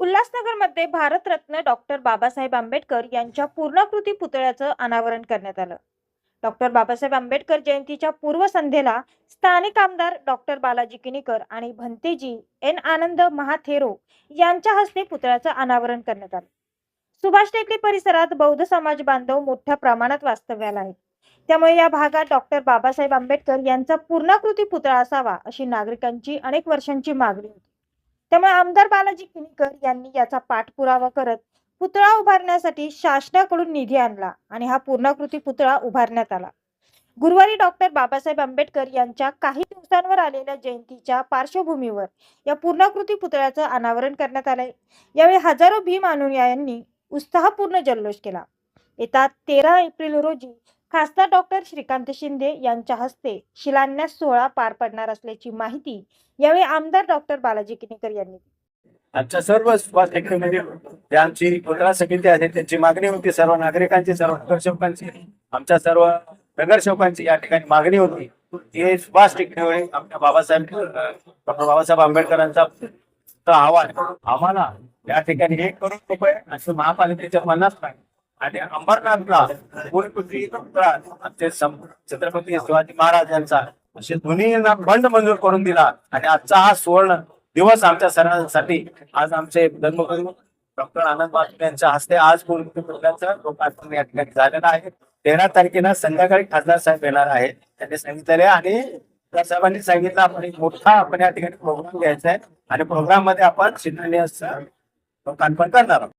उल्हासनगरमध्ये भारतरत्न डॉक्टर बाबासाहेब आंबेडकर यांच्या पूर्णाकृती पुतळ्याचं अनावरण करण्यात आलं. डॉक्टर बाबासाहेब आंबेडकर जयंतीच्या पूर्वसंध्येला स्थानिक आमदार डॉक्टर बालाजी किनीकर आणि भंतेजी एन आनंद महाथेरो यांच्या हस्ते पुतळ्याचं अनावरण करण्यात आलं. सुभाष टेकडी परिसरात बौद्ध समाज बांधव मोठ्या प्रमाणात वास्तव्याला आहेत. त्यामुळे या भागात डॉक्टर बाबासाहेब आंबेडकर यांचा पूर्णाकृती पुतळा असावा अशी नागरिकांची अनेक वर्षांची मागणी होती. त्यामुळे आमदार बालाजी किनीकर यांनी याचा पाठपुरावा करत पुतळा उभारण्यासाठी शासनाकडून निधी आणला आणि हा पूर्णाकृती पुतळा उभारण्यात आला. गुरुवारी डॉक्टर बाबासाहेब आंबेडकर यांच्या काही दिवसांवर आलेल्या जयंतीच्या पार्श्वभूमीवर या पूर्णाकृती पुतळ्याचं अनावरण करण्यात आलंय. यावेळी हजारो भीम अनुयायांनी उत्साहपूर्ण जल्लोष केला. येत्या तेरा एप्रिल रोजी खासदार डॉक्टर श्रीकांत शिंदे यांच्या हस्ते शिलान्यास सोहळा पार पडणार असल्याची माहिती यावेळी आमदार डॉक्टर बालाजी किनीकर यांनी दिली. आमच्या सर्व सुभाष आमची पुतळा समिती आहे त्यांची मागणी होती सर्व नागरिकांची सर्व नगरसेवकांची आमच्या सर्व नगरसेवकांची या ठिकाणी मागणी होती. हे सुभाष टिकणे आमच्या बाबासाहेब डॉक्टर बाबासाहेब आंबेडकरांचा आव्हान आम्हाला या ठिकाणी एक करोड रुपये असं महापालिकेच्या मनात नाही आणि अंबरनाथला पूर्णपृथ्वी आमचे छत्रपती शिवाजी महाराजांचा असे दोन्हींना फंड मंजूर करून दिला. आणि आजचा हा सुवर्ण दिवस आमच्या सर्वांसाठी आज आमचे धर्मगुरू डॉक्टर आनंद बासुले यांच्या हस्ते आज लोकार्पण या ठिकाणी झालेलं आहे. तेरा तारखेला संध्याकाळी खासदार साहेब येणार आहेत. त्यांनी सांगितलेले आणि त्या साहेबांनी सांगितलं आपण एक मोठा आपण या ठिकाणी प्रोग्राम घ्यायचा आहे आणि प्रोग्राममध्ये आपण शिलान्यास लोकार्पण करणार आहोत.